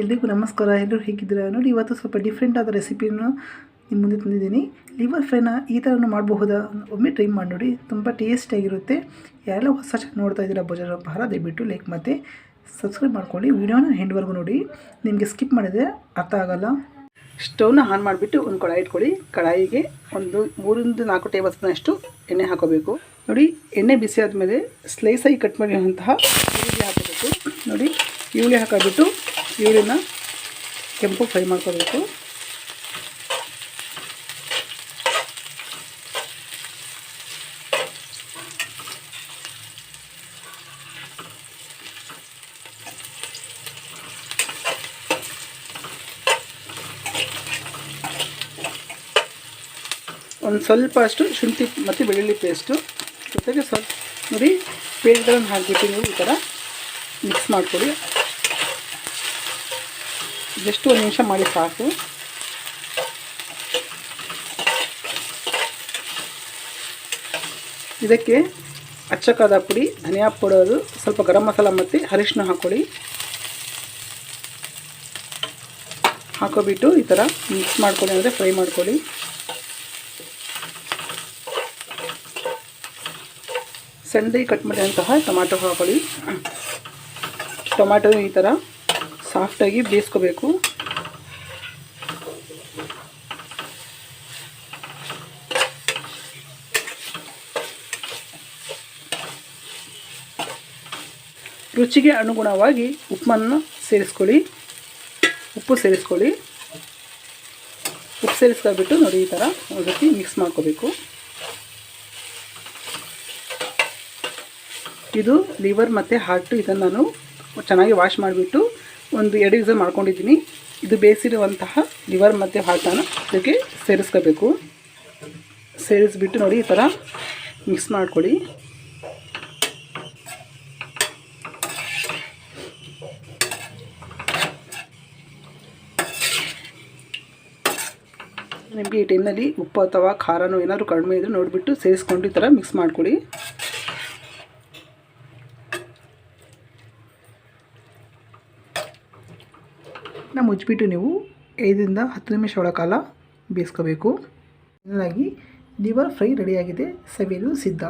ಎಲ್ರಿಗೂ ನಮಸ್ಕಾರ. ಎಲ್ಲರೂ ಹೇಗಿದ್ದೀರಾ? ನೋಡಿ, ಇವತ್ತು ಸ್ವಲ್ಪ ಡಿಫ್ರೆಂಟ್ ಆದ ರೆಸಿಪಿಯನ್ನು ನಿಮ್ಮ ಮುಂದೆ ತಂದಿದ್ದೀನಿ. ಲಿವರ್ ಫ್ರೈನ ಈ ಥರನೂ ಮಾಡಬಹುದಾ? ಒಮ್ಮೆ ಟ್ರೈ ಮಾಡಿ ನೋಡಿ. ತುಂಬ ಟೇಸ್ಟಿಯಾಗಿರುತ್ತೆ ಯಾರೆಲ್ಲ ಹೊಸ ನೋಡ್ತಾ ಇದ್ದೀರಾ ಭೋಜನ ಬಹಳ ದಯವಿಟ್ಟು ಲೈಕ್ ಮತ್ತು ಸಬ್ಸ್ಕ್ರೈಬ್ ಮಾಡ್ಕೊಳ್ಳಿ. ವಿಡಿಯೋನ ಹೆಂಡ್ವರೆಗೂ ನೋಡಿ. ನಿಮಗೆ ಸ್ಕಿಪ್ ಮಾಡಿದರೆ ಅರ್ಥ ಆಗೋಲ್ಲ. ಸ್ಟವ್ನ ಆನ್ ಮಾಡಿಬಿಟ್ಟು ಒಂದು ಕಡಾಯಿ ಇಟ್ಕೊಳ್ಳಿ. ಕಡಾಯಿಗೆ ಒಂದು ಮೂರಿಂದ ನಾಲ್ಕು ಟೇಬಲ್ ಸ್ಪೂನ್ ಅಷ್ಟು ಎಣ್ಣೆ ಹಾಕೋಬೇಕು. ನೋಡಿ, ಎಣ್ಣೆ ಬಿಸಿ ಆದಮೇಲೆ ಸ್ಲೈಸಾಗಿ ಕಟ್ ಮಾಡಿರುವಂತಹ ಈರುಳ್ಳಿ ಹಾಕಬೇಕು. ನೋಡಿ, ಈರುಳ್ಳಿ ಹಾಕಿಬಿಟ್ಟು ಈರುಳ್ಳಿನ ಕೆಂಪು ಫ್ರೈ ಮಾಡ್ಕೋಬೇಕು. ಒಂದು ಸ್ವಲ್ಪ ಅಷ್ಟು ಶುಂಠಿ ಮತ್ತು ಬೆಳ್ಳುಳ್ಳಿ ಪೇಸ್ಟು ಜೊತೆಗೆ ಸ್ವಲ್ಪ ನೋಡಿ ಪೇಸ್ಟ್ಗಳನ್ನು ಹಾಕಿಬಿಟ್ಟು ನೀವು ಈ ಥರ ಮಿಕ್ಸ್ ಮಾಡ್ಕೊಳ್ಳಿ. ಜಸ್ಟ್ ಒಂದು ನಿಮಿಷ ಮಾಡಿ ಸಾಕು. ಇದಕ್ಕೆ ಅಚ್ಚಕಾದ ಪುಡಿ, ಧನಿಯಾ ಪೌಡರು, ಸ್ವಲ್ಪ ಗರಂ ಮಸಾಲ ಮತ್ತು ಅರಿಶಿನ ಹಾಕೊಳ್ಳಿ. ಹಾಕೋಬಿಟ್ಟು ಈ ಥರ ಮಿಕ್ಸ್ ಮಾಡ್ಕೊಳ್ಳಿ ಅಂದರೆ ಫ್ರೈ ಮಾಡ್ಕೊಳ್ಳಿ. ಸಣ್ಣದಾಗಿ ಕಟ್ ಮಾಡಿದಂತಹ ಟೊಮಾಟೊ ಹಾಕೊಳ್ಳಿ. ಟೊಮ್ಯಾಟೊ ಈ ಥರ ಸಾಫ್ಟಾಗಿ ಬೇಯಿಸ್ಕೋಬೇಕು. ರುಚಿಗೆ ಅನುಗುಣವಾಗಿ ಉಪ್ಪನ್ನು ಸೇರಿಸ್ಕೊಳ್ಳಿ. ಉಪ್ಪು ಸೇರಿಸ್ಕೊಳ್ಳಿ. ಉಪ್ಪು ಸೇರಿಸ್ಕೊಬಿಟ್ಟು ನೋಡಿ ಈ ಥರ ಒಂದು ಮಿಕ್ಸ್ ಮಾಡ್ಕೋಬೇಕು. ಇದು ಲಿವರ್ ಮತ್ತು ಹಾರ್ಟ್ ಇದನ್ನು ನಾನು ಚೆನ್ನಾಗಿ ವಾಶ್ ಮಾಡಿಬಿಟ್ಟು ಒಂದು ಎರಡು ವಿಸಲ್ ಮಾಡ್ಕೊಂಡಿದ್ದೀನಿ. ಇದು ಬೇಯಿಸಿರುವಂತಹ ಲಿವರ್ ಮತ್ತು ಹಾಟನ ಇದಕ್ಕೆ ಸೇರಿಸ್ಕೋಬೇಕು. ಸೇರಿಸ್ಬಿಟ್ಟು ನೋಡಿ ಈ ಥರ ಮಿಕ್ಸ್ ಮಾಡ್ಕೊಳ್ಳಿ. ನಿಮಗೆ ಈ ಟೈಮ್ನಲ್ಲಿ ಉಪ್ಪು ಅಥವಾ ಖಾರನೂ ಏನಾದರೂ ಕಡಿಮೆ ಇದ್ದರೆ ನೋಡಿಬಿಟ್ಟು ಸೇರಿಸ್ಕೊಂಡು ಈ ಥರ ಮಿಕ್ಸ್ ಮಾಡ್ಕೊಳ್ಳಿ. ನಾ ಮುಚ್ಚಿಬಿಟ್ಟು ನೀವು ಐದರಿಂದ ಹತ್ತು ನಿಮಿಷ ಒಳ ಕಾಲ ಬೇಯಿಸ್ಕೋಬೇಕು. ಇದರಾಗಿ ಲಿವರ್ ಫ್ರೈ ರೆಡಿಯಾಗಿದೆ ಸವಿಯಲು ಸಿದ್ಧ.